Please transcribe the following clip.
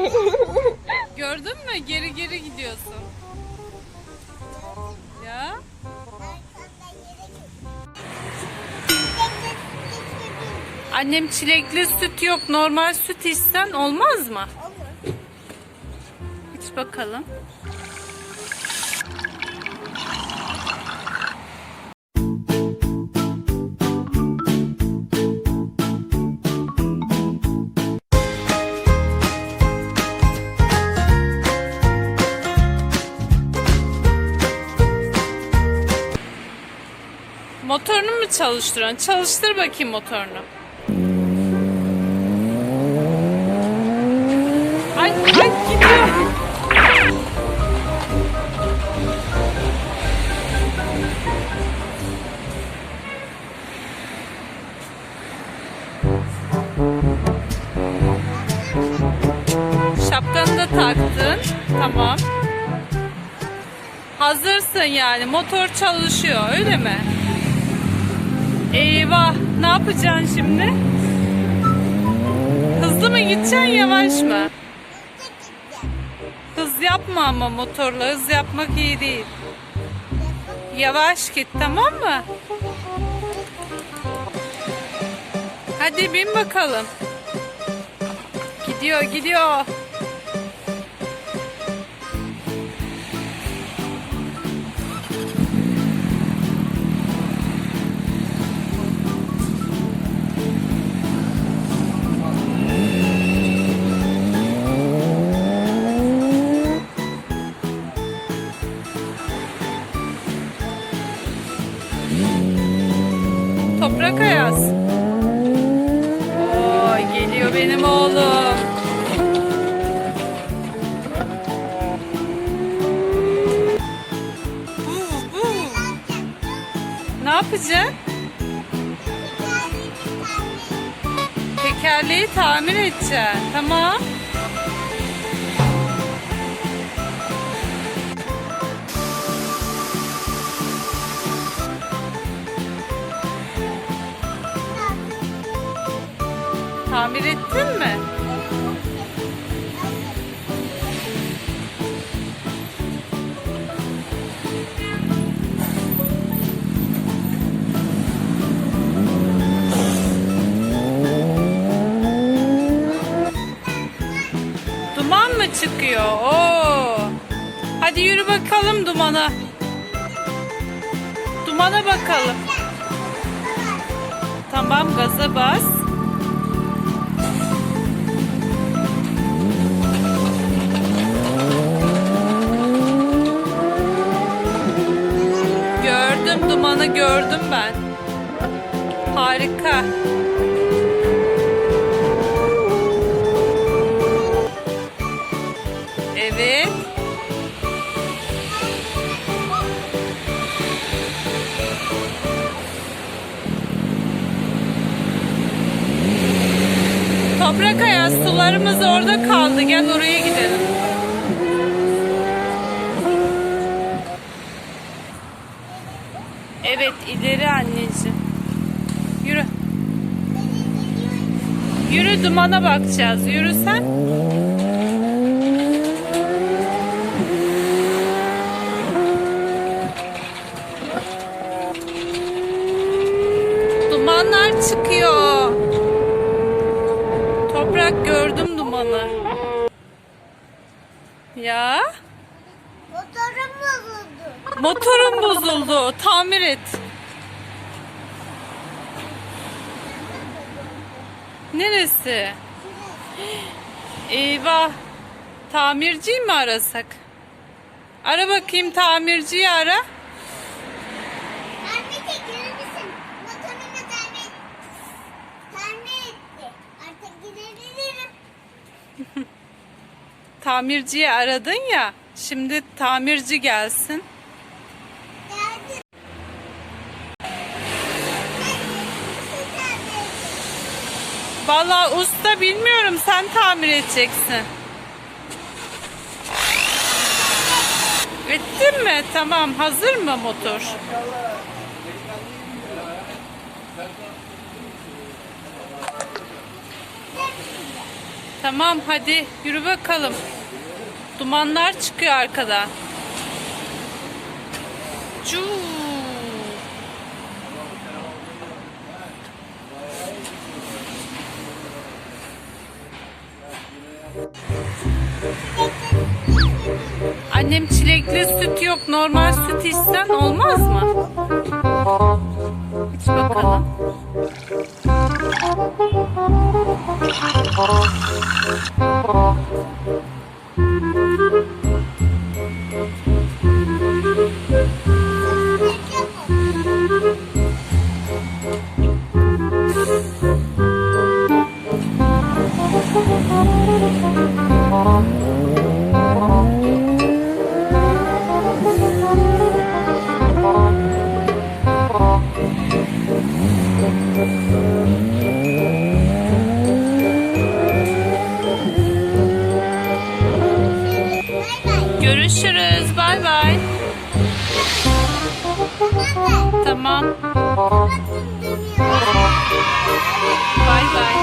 Gördün mü? Geri geri gidiyorsun. Ya. Annem çilekli süt yok. Normal süt içsen olmaz mı? İç bakalım. Motorunu mu çalıştıran? Çalıştır bakayım motorunu. Ay, ay gidiyor. Şapkanı da taktın. Tamam. Hazırsın yani. Motor çalışıyor öyle mi? Eyvah. Ne yapacaksın şimdi? Hızlı mı gideceksin yavaş mı? Hız yapma ama motorla. Hız yapmak iyi değil. Yavaş git tamam mı? Hadi bin bakalım. Gidiyor gidiyor. Toprak Ayaz. Oy geliyor benim oğlum. Vuu, vuu. Ne yapacaksın? Tekerleği tamir edeceksin. Tamam. Tamir ettin mi? Duman mı çıkıyor? Oo. Hadi yürü bakalım dumana. Dumana bakalım. Tamam gaza bas. Dumanı gördüm ben. Harika. Evet. Toprak ayaz sularımız orada kaldı. Gel oraya gidelim. Evet ileri anneciğim. Yürü. Yürü dumana bakacağız. Yürü sen. Dumanlar çıkıyor. Toprak gördüm dumanı. Ya. Motorum bozuldu. Tamir et. Neresi? Eyvah. Tamirciyi mi arasak? Ara bakayım tamirciyi ara. Tamirciyi aradın ya. Şimdi tamirci gelsin. Vallahi usta bilmiyorum sen tamir edeceksin. Ettin mi? Tamam. Hazır mı motor? Tamam hadi yürü bakalım. Dumanlar çıkıyor arkadan. Cuu. Annem çilekli süt yok. Normal süt içsen olmaz mı? İç bakalım. Görüşürüz. Bay bay. Tamam. Bay bay.